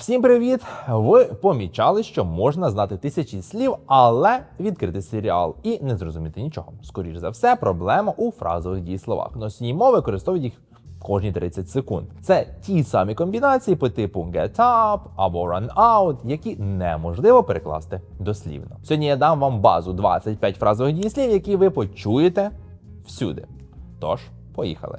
Всім привіт! Ви помічали, що можна знати тисячі слів, але відкрити серіал і не зрозуміти нічого. Скоріш за все, проблема у фразових дієсловах. Носії мови використовують їх кожні 30 секунд. Це ті самі комбінації по типу get up або run out, які неможливо перекласти дослівно. Сьогодні я дам вам базу 25 фразових дієслів, які ви почуєте всюди. Тож, поїхали.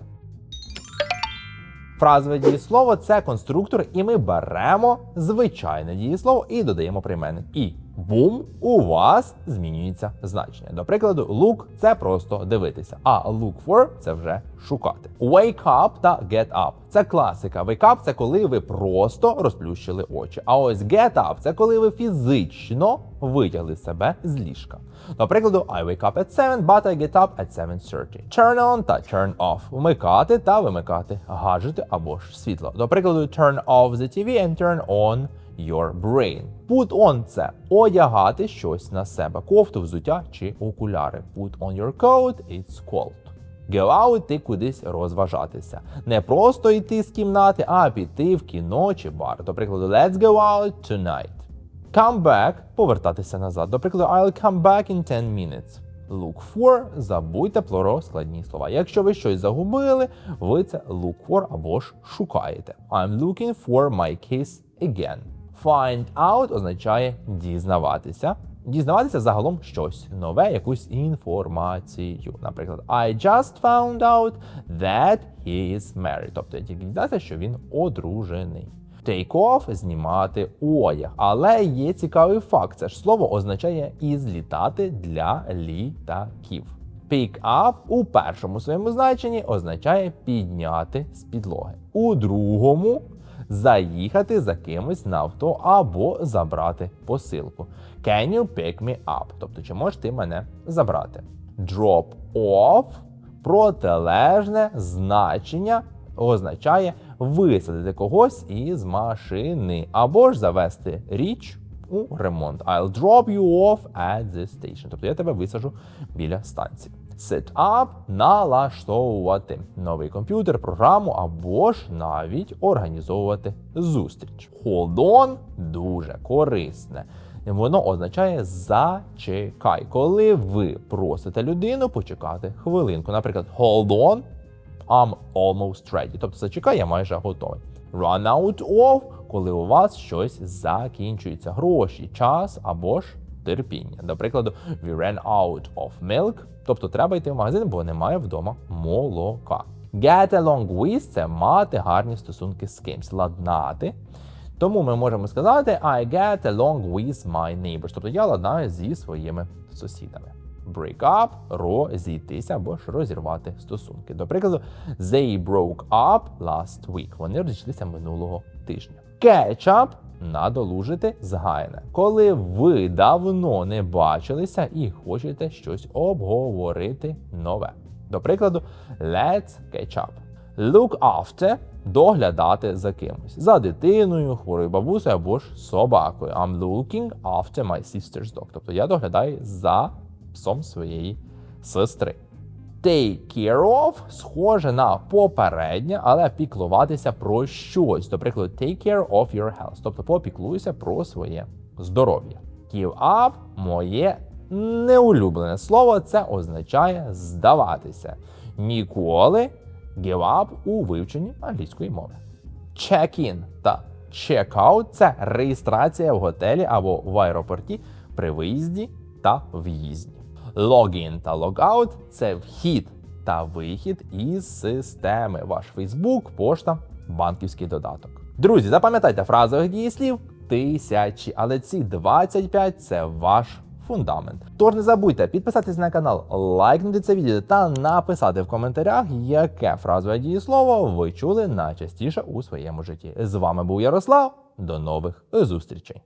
Фразове дієслово це конструктор, і ми беремо звичайне дієслово і додаємо прийменник. І бум, у вас змінюється значення. До прикладу, look – це просто дивитися, а look for – це вже шукати. Wake up та get up – це класика. Wake up – це коли ви просто розплющили очі. А ось get up – це коли ви фізично витягли себе з ліжка. До прикладу, I wake up at 7, but I get up at 7.30. Turn on та turn off. Вмикати та вимикати гаджети або ж світло. До прикладу, turn off the TV and turn on your brain. Put on – це одягати щось на себе, кофту, взуття чи окуляри. Put on your coat, it's cold. Go out – ти кудись розважатися. Не просто йти з кімнати, а піти в кіно чи бар. До прикладу, let's go out tonight. Come back – повертатися назад. До прикладу, I'll come back in 10 minutes. Look for – забудьте про складні слова. Якщо ви щось загубили, ви це look for або ж шукаєте. I'm looking for my case again. Find out означає дізнаватися. Дізнаватися загалом щось нове, якусь інформацію. Наприклад, I just found out that he is married. Тобто я тільки дізнався, що він одружений. Take off – знімати одяг. Але є цікавий факт: це ж слово означає і злітати для літаків. Pick up у першому своєму значенні означає підняти з підлоги. У другому заїхати за кимось на авто або забрати посилку. Can you pick me up? Тобто, чи можеш ти мене забрати? Drop off протилежне значення означає висадити когось із машини або ж завести річ у ремонт. I'll drop you off at the station. Тобто я тебе висажу біля станції. Up – налаштовувати новий комп'ютер, програму або ж навіть організовувати зустріч. On – дуже корисне. Воно означає зачекай, коли ви просите людину почекати хвилинку. Наприклад, hold on, I'm almost ready. Тобто зачекай, я майже готовий. Run out of, коли у вас щось закінчується. Гроші, час або ж терпіння. До прикладу, we ran out of milk, тобто треба йти в магазин, бо немає вдома молока. Get along with – це мати гарні стосунки з кимсь, ладнати. Тому ми можемо сказати I get along with my neighbors. Тобто я ладнаю зі своїми сусідами. Break up – розійтися або ж розірвати стосунки. До прикладу, they broke up last week. Вони розійшлися минулого тижня. Catch надолужити згайне. Коли ви давно не бачилися і хочете щось обговорити нове. До прикладу, let's catch up. Look after – доглядати за кимось, за дитиною, хворою бабусею або ж собакою. I'm looking after my sister's dog. Тобто я доглядаю за псом своєї сестри. Take care of схоже на попереднє, але піклуватися про щось. До прикладу, take care of your health. Тобто попіклуйся про своє здоров'я. Give up – моє неулюблене слово. Це означає здаватися. Ніколи give up у вивченні англійської мови. Check-in та check-out – це реєстрація в готелі або в аеропорті при виїзді та в'їзді. Login та logout – це вхід та вихід із системи. Ваш Facebook, пошта, банківський додаток. Друзі, запам'ятайте фразових дієслів тисячі, але ці 25 – це ваш фундамент. Тож не забудьте підписатись на канал, лайкнути це відео та написати в коментарях, яке фразове дієслово ви чули найчастіше у своєму житті. З вами був Ярослав. До нових зустрічей.